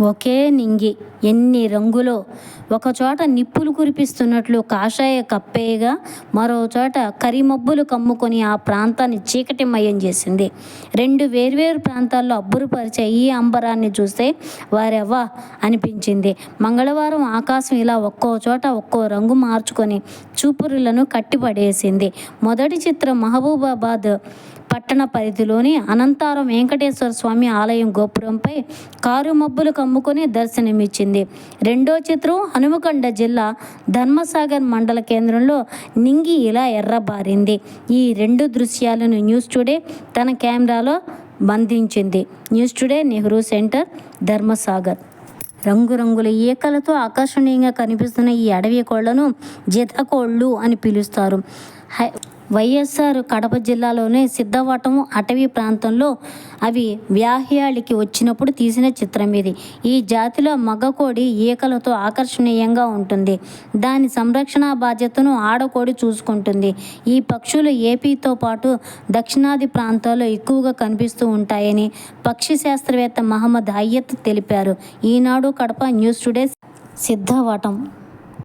ఒకే నింగి. ఎన్ని రంగులో. ఒకచోట నిప్పులు కురిపిస్తున్నట్లు కాషాయ కప్పేయగా మరోచోట కరిమబ్బులు కమ్ముకొని ఆ ప్రాంతాన్ని చీకటిమయం చేసింది. రెండు వేర్వేరు ప్రాంతాల్లో అబ్బురుపరిచే ఈ అంబరాన్ని చూస్తే వారెవ్వా అనిపించింది. మంగళవారం ఆకాశం ఇలా ఒక్కో చోట ఒక్కో రంగు మార్చుకొని చూపురులను కట్టిపడేసింది. మొదటి చిత్రం మహబూబాబాద్ పట్టణ పరిధిలోని అనంతారం వెంకటేశ్వర స్వామి ఆలయం గోపురంపై కారు మబ్బులు కమ్ముకొని దర్శనమిచ్చింది. రెండో చిత్రం హనుమకొండ జిల్లా ధర్మసాగర్ మండల కేంద్రంలో నింగి ఇలా ఎర్రబారింది. ఈ రెండు దృశ్యాలను న్యూస్ టుడే తన కెమెరాలో బంధించింది. News today Nehru centre Dharmasagar. రంగురంగుల ఈకలతో ఆకర్షణీయంగా కనిపిస్తున్న ఈ అడవి కోళ్ళను జితకోళ్ళు అని పిలుస్తారు. హై వైఎస్ఆర్ కడప జిల్లాలోని సిద్ధవటం అటవీ ప్రాంతంలో అవి వ్యాహ్యాళికి వచ్చినప్పుడు తీసిన చిత్రం ఇది. ఈ జాతిలో మగకోడి ఈకలతో ఆకర్షణీయంగా ఉంటుంది. దాని సంరక్షణ బాధ్యతను ఆడకోడి చూసుకుంటుంది. ఈ పక్షులు ఏపీతో పాటు దక్షిణాది ప్రాంతాల్లో ఎక్కువగా కనిపిస్తూ ఉంటాయని పక్షి శాస్త్రవేత్త మహమ్మద్ అయ్యత్ తెలిపారు. Eenadu Kadapa news today Siddhavatam.